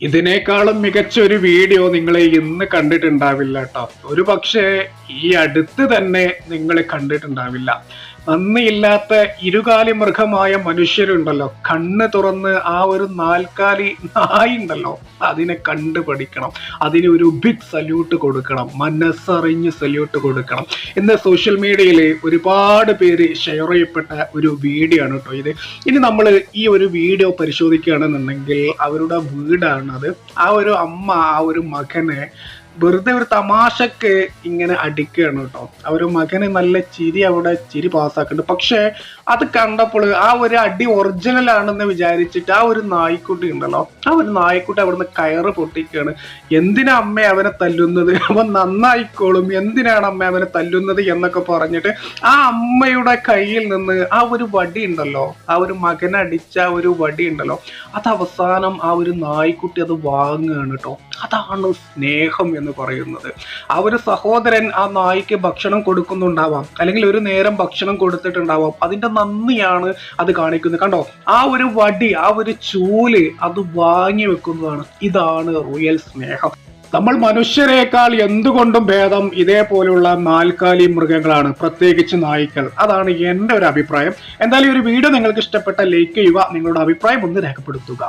ഇതിനേക്കാളും മികച്ച ഒരു വീഡിയോ നിങ്ങൾ ഇന്ന് കണ്ടിട്ടുണ്ടാവില്ല കേട്ടോ ഒരു പക്ഷേ ഈ അടുത്ത് തന്നെ നിങ്ങൾ കണ്ടിട്ടുണ്ടാവില്ല. നന്ദിയില്ലാത്ത ഇരുകാലി മൃഗമായ മനുഷ്യരുണ്ടല്ലോ. കണ്ണ് തുറന്ന് ആ ഒരു നാൽക്കാലി നായി ഉണ്ടല്ലോ അതിനെ കണ്ടു പഠിക്കണം. അതിന് ഒരു ബിഗ് സല്യൂട്ട് കൊടുക്കണം. മനസ്സറിഞ്ഞ് സല്യൂട്ട് കൊടുക്കണം. ഇന്ന് സോഷ്യൽ മീഡിയയിൽ ഒരുപാട് പേര് ഷെയർ ചെയ്യപ്പെട്ട ഒരു വീഡിയോ ആണ് കേട്ടോ ഇത്. ഇനി നമ്മൾ ഈ ഒരു വീഡിയോ പരിശോധിക്കുകയാണെന്നുണ്ടെങ്കിൽ അവരുടെ വീടാണത് ആ ഒരു അമ്മ ആ ഒരു മകനെ വെറുതെ ഒരു തമാശക്ക് ഇങ്ങനെ അടിക്കുകയാണ് കേട്ടോ. അവർ മകന് നല്ല ചിരി അവിടെ ചിരി പാസ്സാക്കുന്നുണ്ട്. പക്ഷെ അത് കണ്ടപ്പോൾ ആ ഒരു അടി ഒറിജിനൽ ആണെന്ന് വിചാരിച്ചിട്ട് ആ ഒരു നായ്ക്കുട്ടി ഉണ്ടല്ലോ ആ ഒരു നായ്ക്കുട്ടി അവിടുന്ന് കയറ് പൊട്ടിക്കുകയാണ്. എന്തിനാ അമ്മ അവനെ തല്ലുന്നത്? അവൻ നന്നായിക്കോളും എന്തിനാണ് അമ്മ അവനെ തല്ലുന്നത് എന്നൊക്കെ പറഞ്ഞിട്ട് ആ അമ്മയുടെ കയ്യിൽ നിന്ന് ആ ഒരു വടി ഉണ്ടല്ലോ ആ ഒരു മകനടിച്ച ആ ഒരു വടി ഉണ്ടല്ലോ അത് അവസാനം ആ ഒരു നായ്ക്കുട്ടി അത് വാങ്ങുകയാണ് കേട്ടോ. അതാണ് സ്നേഹം എന്ന് പറയുന്നത്. ആ ഒരു സഹോദരൻ ആ നായ്ക്ക് ഭക്ഷണം കൊടുക്കുന്നുണ്ടാവാം. അല്ലെങ്കിൽ ഒരു നേരം ഭക്ഷണം കൊടുത്തിട്ടുണ്ടാവാം. അതിന്റെ നന്ദിയാണ് അത് കാണിക്കുന്നത്. കണ്ടോ? ആ ഒരു വടി ആ ഒരു ചൂൽ അത് വാങ്ങി വെക്കുന്നതാണ്. ഇതാണ് റിയൽ സ്നേഹം. നമ്മൾ മനുഷ്യരെക്കാൾ എന്തുകൊണ്ടും ഭേദം ഇതേപോലുള്ള നാൽക്കാലി മൃഗങ്ങളാണ് പ്രത്യേകിച്ച് നായ്ക്കൾ. അതാണ് എന്റെ ഒരു അഭിപ്രായം. എന്തായാലും ഒരു വീഡിയോ നിങ്ങൾക്ക് ഇഷ്ടപ്പെട്ട ലൈക്ക് ചെയ്യുക നിങ്ങളുടെ അഭിപ്രായം ഒന്ന് രേഖപ്പെടുത്തുക.